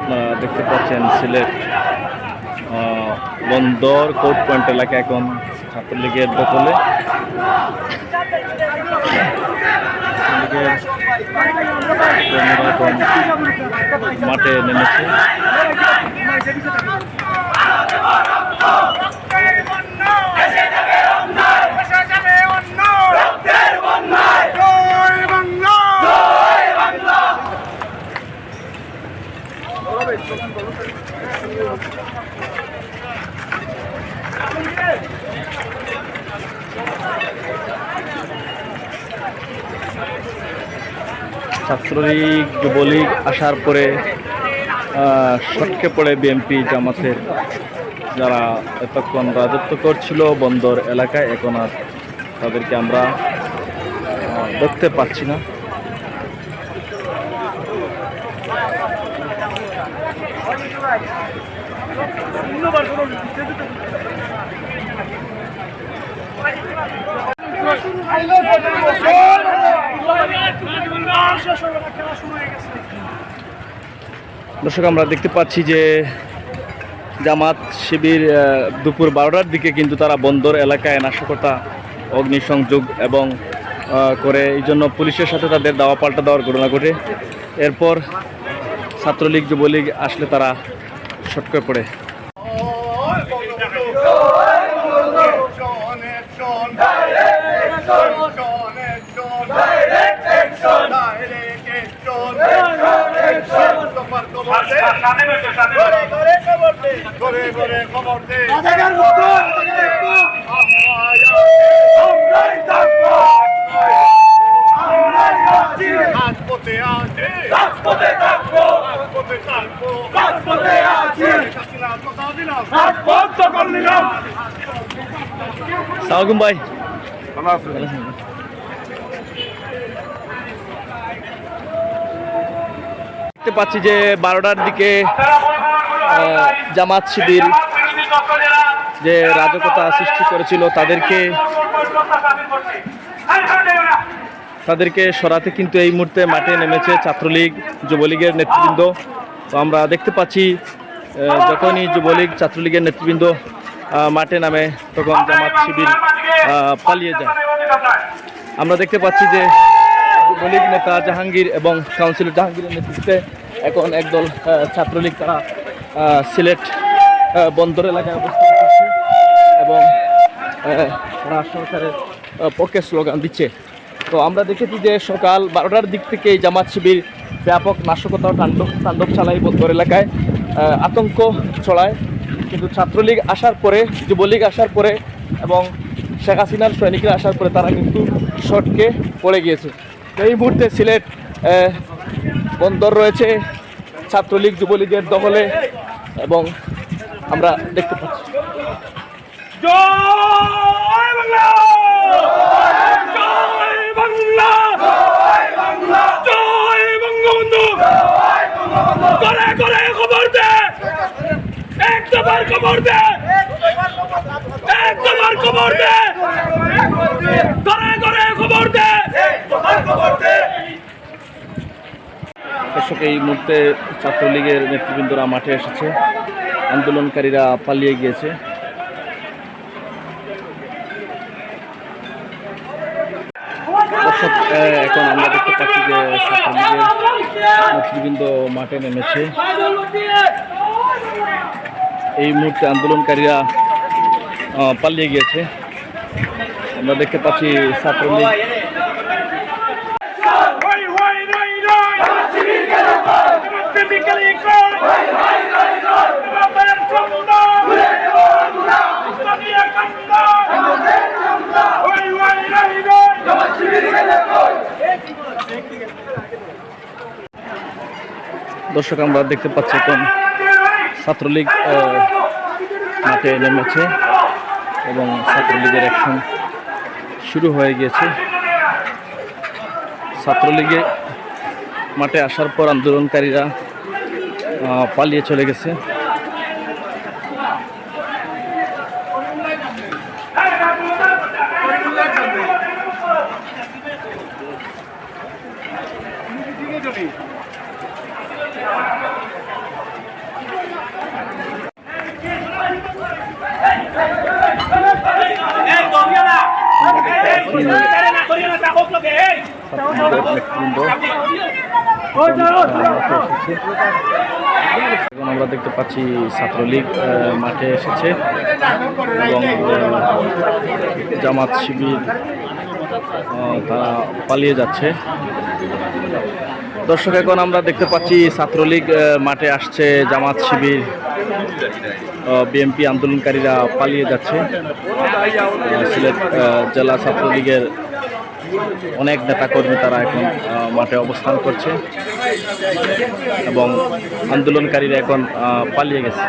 আপনারা দেখতে পাচ্ছেন সিলেট বন্দর কোর্ট পয়েন্ট এলাকা এখন ছাত্রলীগের দখলে। মাঠে নেমেছে। ছাত্রলীগ, যুবলীগ আসার পরে সটকে পড়ে বিএনপি জামাতের যারা এতক্ষণ রাজত্ব করছিল বন্দর এলাকায়, এখন আর তাদেরকে আমরা দেখতে পাচ্ছি না। দর্শক, আমরা দেখতে পাচ্ছি যে জামাত শিবির দুপুর বারোটার দিকে কিন্তু তারা বন্দর এলাকায় নাশকতা, অগ্নিসংযোগ এবং করে এই জন্য পুলিশের সাথে তাদের দাওয়া পাল্টা দেওয়ার ঘটনা ঘটে। এরপর ছাত্রলীগ, যুবলীগ আসলে তারা সটকে পড়ে রাজপথে থাকব। রাজপথে থাকব। রাজপথে আছে। রাজপথ করে নিলাম। সালাম ভাই। দেখতে পাচ্ছি যে বারোটার দিকে জামাত শিবির যে রাজকতা সৃষ্টি করেছিল তাদেরকে তাদেরকে সরাতে কিন্তু এই মুহূর্তে মাঠে নেমেছে ছাত্রলীগ, যুবলীগের নেতৃবৃন্দ। তো আমরা দেখতে পাচ্ছি যখনই যুবলীগ, ছাত্রলীগের নেতৃবৃন্দ মাঠে নামে, তখন জামাত শিবির পালিয়ে যায়। আমরা দেখতে পাচ্ছি যে যুবলীগ নেতা জাহাঙ্গীর এবং কাউন্সিলর জাহাঙ্গীরের নেতৃত্বে এখন একদল ছাত্রলীগ তারা সিলেট বন্দর এলাকায় অবস্থান করছে এবং তারা সরকারের পক্ষে স্লোগান দিচ্ছে। তো আমরা দেখেছি যে সকাল বারোটার দিক থেকে জামাত শিবির ব্যাপক নাশকতা তাণ্ডব তাণ্ডব চালায় বন্দর এলাকায়। আতঙ্ক ছড়ায়। কিন্তু ছাত্রলীগ আসার পরে, যুবলীগ আসার পরে এবং শেখ হাসিনার সৈনিকরা আসার পরে তারা কিন্তু শটকে পড়ে গিয়েছে। এই মুহূর্তে সিলেট বন্দর রয়েছে ছাত্রলীগ যুবলীগের দখলে এবং আমরা দেখতে পাচ্ছি। খবর দে! এক খবর দে করে করে খবর দে খবর দে দর্শক, এই মুহূর্তে ছাত্রলীগের নেতৃবৃন্দরা মাঠে এসেছে। আন্দোলনকারীরা পালিয়ে গিয়েছে। এখন আমরা দেখতে পাচ্ছি যে ছাত্রলীগের নেতৃবৃন্দ মাঠে নেমেছে। এই মুহূর্তে আন্দোলনকারীরা পালিয়ে গিয়েছে। আমরা দেখতে পাচ্ছি ছাত্রলীগ দর্শক, আমরা দেখতে পাচ্ছি কোন ছাত্রলীগ মাঠে নেমেছে এবং ছাত্রলীগের অ্যাকশন শুরু হয়ে গিয়েছে। ছাত্রলীগে মাঠে আসার পর আন্দোলনকারীরা পালিয়ে চলে গেছে। কমিটি এবং আমরা দেখতে পাচ্ছি ছাত্রলীগ মাঠে এসেছে এবং জামাত শিবির তারা পালিয়ে যাচ্ছে। দর্শক, এখন আমরা দেখতে পাচ্ছি ছাত্রলীগ মাঠে আসছে জামাত শিবির। বিএনপি আন্দোলনকারীরা পালিয়ে যাচ্ছে। সিলেট জেলা ছাত্রলীগের অনেক নেতাকর্মী তারা এখন মাঠে অবস্থান করছে এবং আন্দোলনকারীরা এখন পালিয়ে গেছে।